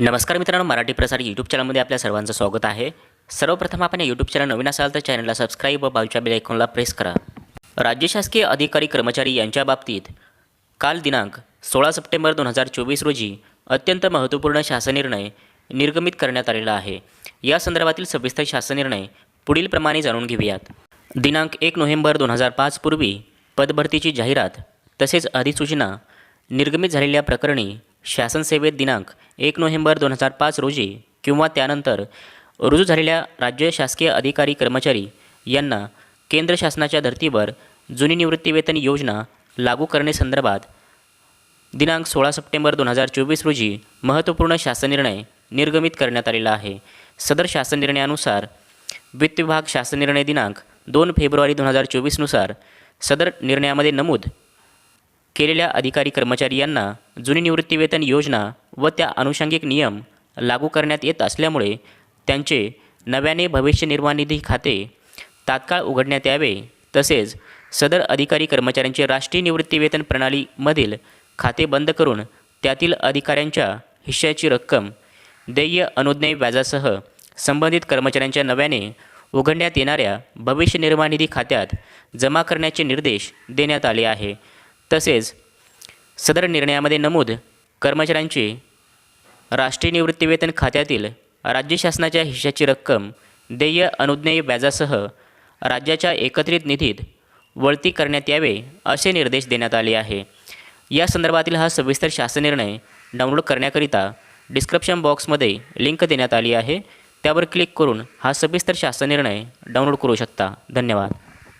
नमस्कार मित्रांनो मराठी प्रसार यूट्यूब चॅनलमध्ये आपल्या सर्वांचं स्वागत आहे. सर्वप्रथम आपण या यूट्यूब चॅनल नवीन असाल तर चॅनलला सबस्क्राईब व बाजूच्या बेल आयकॉनला प्रेस करा. राज्य शासकीय अधिकारी कर्मचारी यांच्या बाबतीत काल दिनांक सोळा सप्टेंबर दोन हजार चोवीस रोजी अत्यंत महत्त्वपूर्ण शासन निर्णय निर्गमित करण्यात आलेला आहे. या संदर्भातील सविस्तर शासन निर्णय पुढीलप्रमाणे जाणून घेऊयात. दिनांक एक नोव्हेंबर दोन हजार पाच पूर्वी पदभरतीची जाहिरात तसेच अधिसूचना निर्गमित झालेल्या प्रकरणी शासनसेवेत दिनांक एक नोव्हेंबर दोन हजार पाच रोजी किंवा त्यानंतर रुजू झालेल्या राज्य शासकीय अधिकारी कर्मचारी यांना केंद्र शासनाच्या धर्तीवर जुनी निवृत्तीवेतन योजना लागू करण्यासंदर्भात दिनांक सोळा सप्टेंबर दोन हजार चोवीस रोजी महत्त्वपूर्ण शासन निर्णय निर्गमित करण्यात आलेला आहे. सदर शासन निर्णयानुसार वित्त विभाग शासन निर्णय दिनांक दोन फेब्रुवारी दोन हजार चोवीसनुसार सदर निर्णयामध्ये नमूद केलेल्या अधिकारी कर्मचारी यांना जुनी निवृत्तीवेतन योजना व त्या अनुषंगिक नियम लागू करण्यात येत असल्यामुळे त्यांचे नव्याने भविष्य निर्वाह निधी खाते तात्काळ उघडण्यात यावे. तसेच सदर अधिकारी कर्मचाऱ्यांचे राष्ट्रीय निवृत्तीवेतन प्रणालीमधील खाते बंद करून त्यातील अधिकाऱ्यांच्या हिश्श्याची रक्कम देय अनुज्ञेय व्याजासह संबंधित कर्मचाऱ्यांच्या नव्याने उघडण्यात येणाऱ्या भविष्य निर्वाह निधी खात्यात जमा करण्याचे निर्देश देण्यात आले आहे. तसेच सदर निर्णयामध्ये नमूद कर्मचाऱ्यांची राष्ट्रीय निवृत्तीवेतन खात्यातील राज्य शासनाच्या हिश्श्याची रक्कम देय अनुज्ञेय व्याजासह राज्याच्या एकत्रित निधीत वळती करण्यात यावे असे निर्देश देण्यात आले आहे. या संदर्भातील हा सविस्तर शासन निर्णय डाउनलोड करण्याकरिता डिस्क्रिप्शन बॉक्समध्ये लिंक देण्यात आली आहे. त्यावर क्लिक करून हा सविस्तर शासन निर्णय डाउनलोड करू शकता. धन्यवाद.